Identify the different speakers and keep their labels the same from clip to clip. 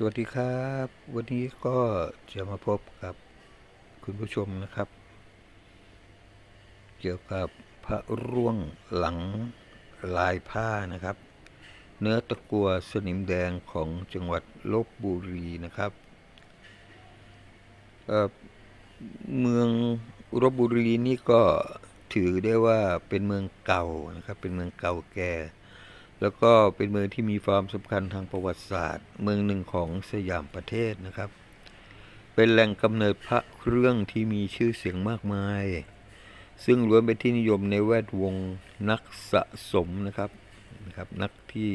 Speaker 1: สวัสดีครับ วันนี้ก็จะมาพบกับคุณผู้ชมนะครับ เกี่ยวกับพระร่วงหลังลายผ้านะครับ เนื้อตะกัวสนิมแดงของจังหวัดลบบุรีนะครับเเมืองลบบุรีนี่ก็ถือได้ว่าเป็นเมืองเก่านะครับ เป็นเมืองเก่าแก่ แล้วก็เป็นเมืองที่มีความสำคัญทางประวัติศาสตร์ เมืองหนึ่งของสยามประเทศนะครับ เป็นแหล่งกำเนิดพระเครื่องที่มีชื่อเสียงมากมาย ซึ่งล้วนเป็นที่นิยมในแวดวงนักสะสมนะครับนะครับ นักที่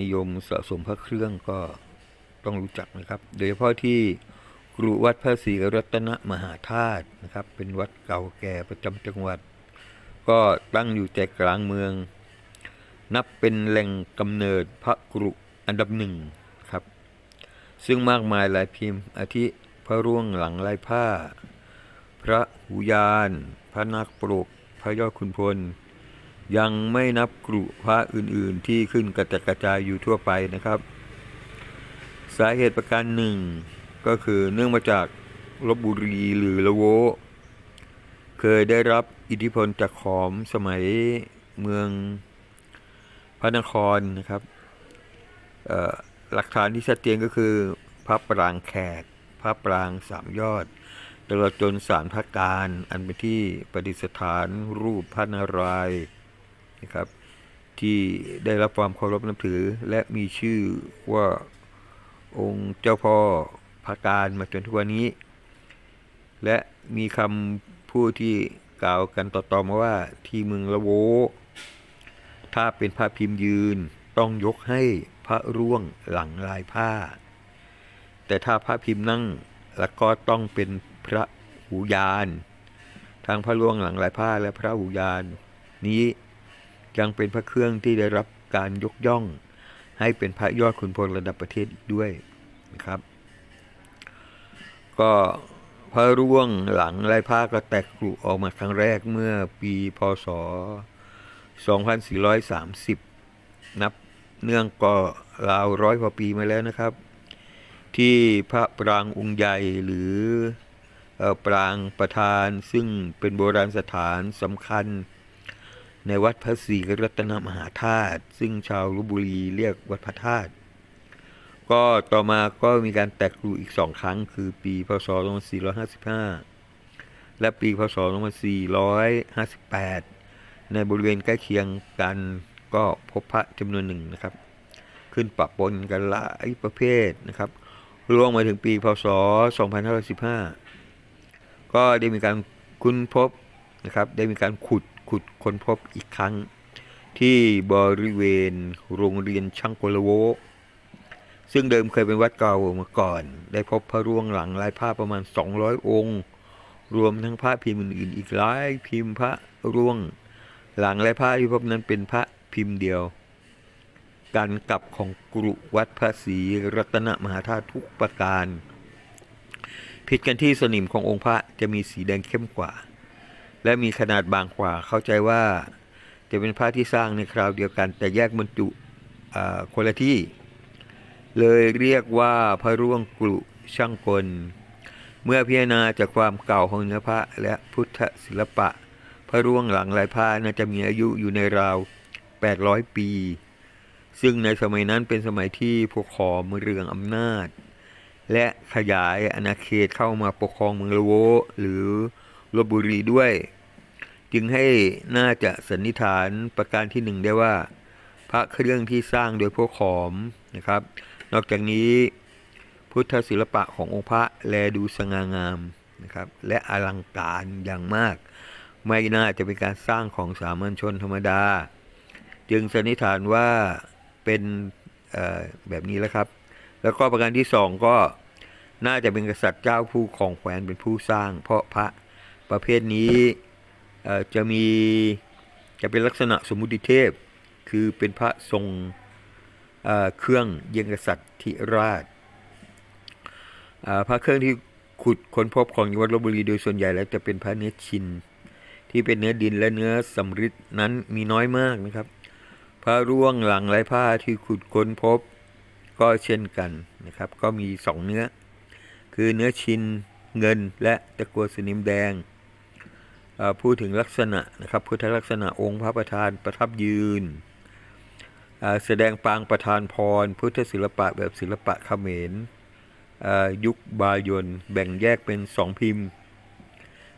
Speaker 1: นิยมสะสมพระเครื่องก็ต้องรู้จักนะครับ โดยเฉพาะที่กรุวัดพระศรีรัตนมหาธาตุนะครับ เป็นวัดเก่าแก่ประจำจังหวัด ก็ตั้งอยู่ใจกลางเมือง นับเป็นแหล่งกำเนิดพระกรุอันดับหนึ่งครับ ซึ่งมากมายหลายพิมพ์ อาทิพระร่วงหลังลายผ้า พระหูยาน พระนักปรก พระยอดคุณพล ยังไม่นับกรุพระอื่นๆ ที่ขึ้นกระจัดกระจายอยู่ทั่วไปนะครับ สาเหตุประการหนึ่งก็คือเนื่องมาจากลบบุรีหรือละโว เคยได้รับอิทธิพลจากขอมสมัยเมือง พระนครนะครับหลักฐานที่ชัดเจนก็คือพระปรางแขก พระปรางสามยอดตลอดจนสารพระการอันเป็นที่ประดิษฐานรูปพระนารายณ์นะครับ ที่ได้รับความเคารพนับถือ และมีชื่อว่าองค์เจ้าพ่อพระการมาจนทุกวันนี้ และมีคำพูดที่กล่าวกันต่อๆมาว่าที่เมืองละโว ถ้าเป็นพระพิมพ์ยืนต้องยกให้พระร่วงหลังลายผ้า แต่ถ้าพระพิมพ์นั่งแล้วก็ต้องเป็นพระหูยาน ทางพระร่วงหลังลายผ้าและพระหูยาน นี้ยังเป็นพระเครื่องที่ได้รับการยกย่อง ให้เป็นพระยอดขุนพลระดับประเทศอีกด้วยนะครับ ก็พระร่วงหลังลายผ้าก็แตกกรุออกมาครั้งแรกเมื่อปีพศ 2430 นับเนื่องก็ราวร้อยกว่าปีมาแล้วนะครับ ที่พระปรางองค์ใหญ่หรือปรางประธานซึ่งเป็นโบราณสถานสำคัญ ในวัดพระศรีรัตนมหาธาตุซึ่งชาวลพบุรีเรียกวัดพระธาตุก็ต่อมาก็มีการแตกรุอีกสองครั้ง คือปีพศ 2455 และปีพศ 2458 ในบริเวณใกล้เคียงกันก็พบพระจำนวนหนึ่งนะครับ ขึ้นปะปนกันหลายประเภทนะครับล่วงมาถึงปีพศ 2515 ก็ได้มีการค้นพบนะครับ ได้มีการขุดขุดค้นพบอีกครั้ง ที่บริเวณโรงเรียนช่างกลโวซึ่งเดิมเคยเป็นวัดเก่ามาก่อน ได้พบพระร่วงหลังลายผ้าประมาณ 200 องค์ รวมทั้งพระพิมพ์อื่นๆอีกหลายพิมพ์พระร่วง หลังและผ้าที่พบนั้นเป็นพระพิมพ์เดียว การกลับของกรุวัดพระศรีรัตนมหาธาตุทุกประการ ผิดกันที่สนิมขององค์พระจะมีสีแดงเข้มกว่า และมีขนาดบางกว่าเข้าใจว่าจะเป็นพระที่สร้างในคราวเดียวกัน แต่แยกบรรจุอ่าคนละที่ เลยเรียกว่าพระร่วงกรุช่างกล เมื่อพิจารณาจากความเก่าของเนื้อพระและพุทธศิลปะ พระร่วงหลังลายผ้าน่าจะมีอายุอยู่ในราว 800 ปี ซึ่งในสมัยนั้นเป็นสมัยที่พวกขอมเรืองอำนาจ และขยายอาณาเขตเข้ามาปกครองเมืองละโวหรือลบบุรีด้วย จึงให้น่าจะสันนิษฐานประการที่หนึ่งได้ว่า พระเครื่องที่สร้างโดยพวกขอมนะครับ นอกจากนี้พุทธศิลปะขององค์พระแลดูสง่างามนะครับ และอลังการอย่างมาก ไม่น่าจะเป็นการสร้างของสามัญชนธรรมดา จึงสันนิษฐานว่าเป็นแบบนี้แล้วครับ แล้วก็ประการที่สองก็น่าจะเป็นกษัตริย์เจ้าผู้ของแคว้นเป็นผู้สร้าง เพราะพระประเภทนี้จะมีจะเป็นลักษณะสมมุติเทพ คือเป็นพระทรงเเครื่องเยียงกษัตริย์ธิราชพระเครื่องที่ขุดค้นพบของจังหวัดลบบุรีโดยส่วนใหญ่แล้วจะเป็นพระเนชิน ที่เป็นเนื้อดินและเนื้อสำริดนั้นมีน้อยมากนะครับ พระร่วงหลังลายผ้าที่ขุดค้นพบ ก็เช่นกันนะครับ ก็มีสองเนื้อ คือเนื้อชินเงินและตะกัวสนิมแดงพูดถึงลักษณะนะครับพุทธลักษณะองค์พระประธานประทับยืน แสดงปางประธานพร พุทธศิลปะแบบศิลปะเขมรยุคบายนแบ่งแยกเป็นสองพิมพ์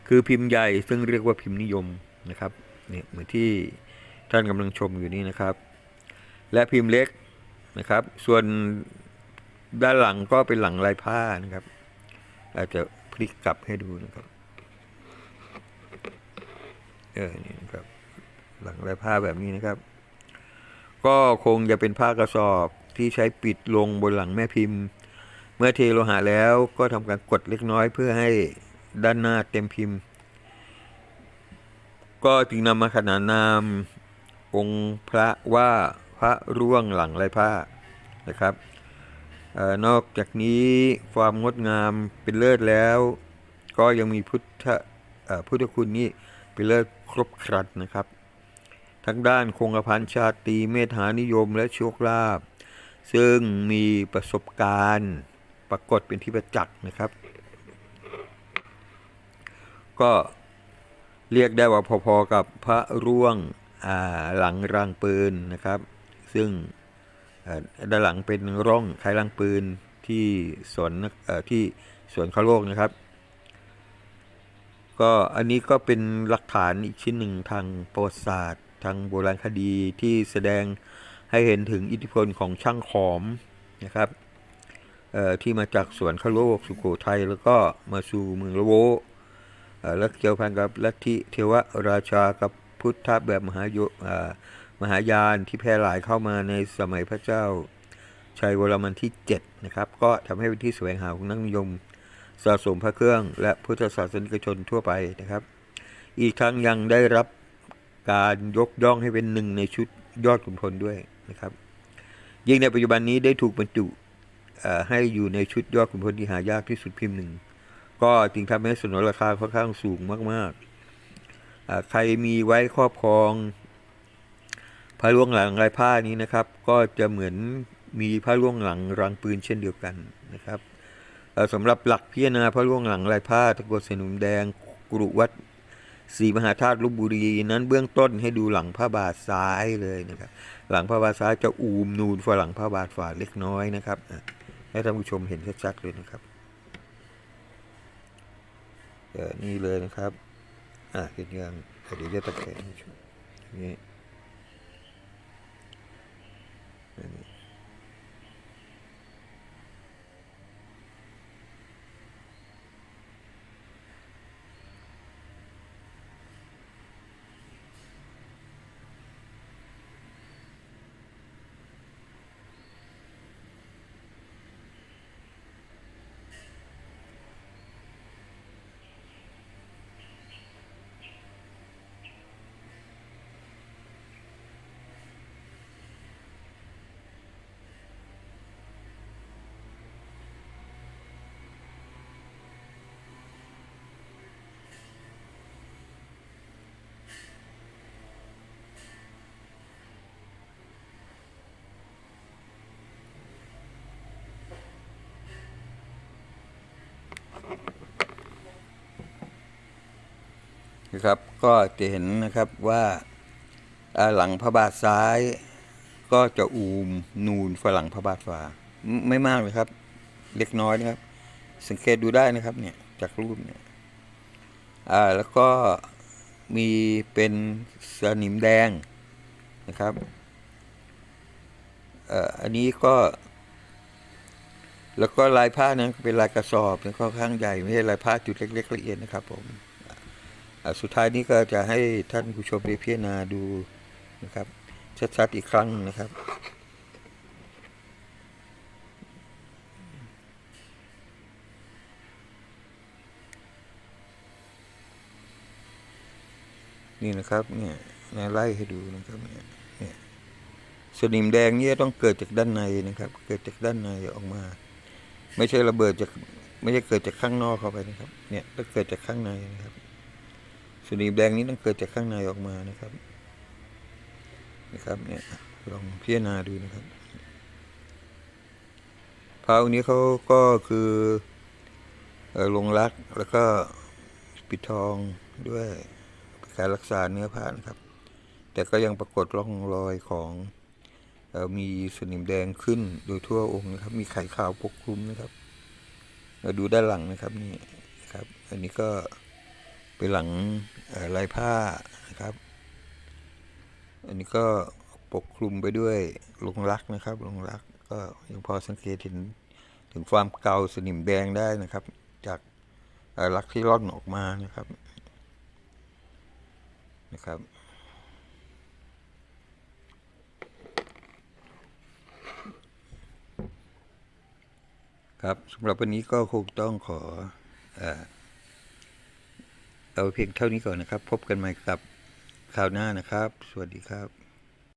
Speaker 1: คือพิมพ์ใหญ่ซึ่งเรียกว่าพิมพ์นิยมนะครับเนี่ยเหมือนที่ท่านกำลังชมอยู่นี่นะครับ และพิมพ์เล็กนะครับ ส่วนด้านหลังก็เป็นหลังลายผ้านะครับ อาจจะพลิกกลับให้ดูนะครับเออนี่นะครับหลังลายผ้าแบบนี้นะครับ ก็คงจะเป็นผ้ากระสอบที่ใช้ปิดลงบนหลังแม่พิมพ์ เมื่อเทโลหะแล้วก็ทำการกดเล็กน้อยเพื่อให้ ด้านหน้าเต็มพิมพ์ ก็จึงนำมาขนานนาม องค์พระว่าพระร่วงหลังลายผ้านะครับออนอกจากนี้ความงดงามเป็นเลิศแล้ว ก็ยังมีพุทธพุทธคุณนี้เป็นเลิศครบครันนะครับ ทั้งด้านคงกระพันชาตรีเมธานิยมและโชคลาภซึ่งมีประสบการณ์ปรากฏเป็นที่ประจักษ์นะครับ ก็เรียกได้ว่าพอๆกับพระร่วงหลังรางปืนนะครับ ซึ่งด้านหลังเป็นร่องคล้ายรางปืนที่สวนที่สวนเขาโลกนะครับ ก็อันนี้ก็เป็นหลักฐานอีกชิ้นหนึ่งทางประวัติศาสตร์ ทางโบราณคดีที่แสดงให้เห็นถึงอิทธิพลของช่างขอมนะครับที่มาจากสวนข้าวโลกสุโขทัยแล้วก็มาสู่เมืองละโว่ และเกี่ยวพันกับลัทธิเทวราชากับพุทธแบบมหาโยเอ่อมหายานที่แพร่หลายเข้ามาในสมัยพระเจ้าชัยวรมันที่ 7 นะครับ ก็ทำให้เป็นที่แสวงหาของนักนิยมสะสมพระเครื่อง และพุทธศาสนิกชนทั่วไปนะครับ อีกทั้งยังได้รับการยกย่องให้เป็นหนึ่งในชุดยอดขุนพลด้วยนะครับ ยิ่งในปัจจุบันนี้ได้ถูกบรรจุให้อยู่ในชุดยอดขุนพลที่หายากที่สุดพิมพ์หนึ่ง ก็จึงทำให้สนนราคาค่อนข้างสูงมากๆ ใครมีไว้ครอบครองพระล่วงหลังลายผ้านี้นะครับ ก็จะเหมือนมีพระล่วงหลังรางปืนเช่นเดียวกันนะครับสำหรับหลักพิจารณาพระล่วงหลังลายผ้าตะกรวดเสนุมแดงกรุวัดศรีมหาธาตุลบบุรีนั้นเบื้องต้นให้ดูหลังพระบาทซ้ายเลยนะครับ หลังพระบาทซ้ายจะอูมนูนฝาหลังพระบาทฝาเล็กน้อยนะครับให้ท่านผู้ชมเห็นชัดๆเลยนะครับ นี่เลยนะครับ อะเห็นยังเดี๋ยวจะตะแคงอย่างนี้นี้ นะครับ ก็จะเห็นนะครับว่าหลังพระบาทซ้าย ก็จะอูมนูนฝาหลังพระบาทฝาไม่มากเลยครับ เล็กน้อยนะครับ สังเกตดูได้นะครับเนี่ยจากรูปเนี่ยอ่าแล้วก็มีเป็นสนิมแดงนะครับเอ่ออันนี้ก็ แล้วก็ลายผ้านั้นเป็นลายกระสอบนะค่อนข้างใหญ่ไม่ใช่ลายผ้าจุดเล็กๆละเอียดนะครับผม สุดท้ายนี้ก็จะให้ท่านผู้ชมได้พิจารณาดูนะครับ ชัดๆอีกครั้งนะครับนี่นะครับเนี่ยนะไล่ให้ดูนะครับเนี่ยเนี่ยสนิมแดงเนี่ยต้องเกิดจากด้านในนะครับ เกิดจากด้านในออกมา ไม่ใช่ระเบิดจากไม่ใช่เกิดจากข้างนอกเข้าไปนะครับ เนี่ยต้องเกิดจากข้างในนะครับ สนิมแดงนี้ต้องเกิดจากข้างในออกมานะครับนะครับเนี่ยลองพิจารณาดูนะครับพระองค์นี้เขาก็คืออลงรักแล้วก็ปิดทองด้วยการรักษาเนื้อผ้านะครับ แต่ก็ยังปรากฏร่องรอยของมีสนิมแดงขึ้นโดยทั่วองค์นะครับ มีไข่ขาวปกคลุมนะครับ เราดูด้านหลังนะครับนี่ครับ อันนี้ก็ เป็นหลังลายผ้านะครับ อันนี้ก็ปกคลุมไปด้วยลงรักนะครับลงรักก็ยังพอสังเกตเห็นถึงความเก่าสนิมแดงได้นะครับ จากรักที่ร่อนออกมานะครับนะครับครับสำหรับวันนี้ก็คงต้องขออ่อ เอาเพียงเท่านี้ก่อนนะครับ พบกันใหม่กับคราวหน้านะครับ สวัสดีครับ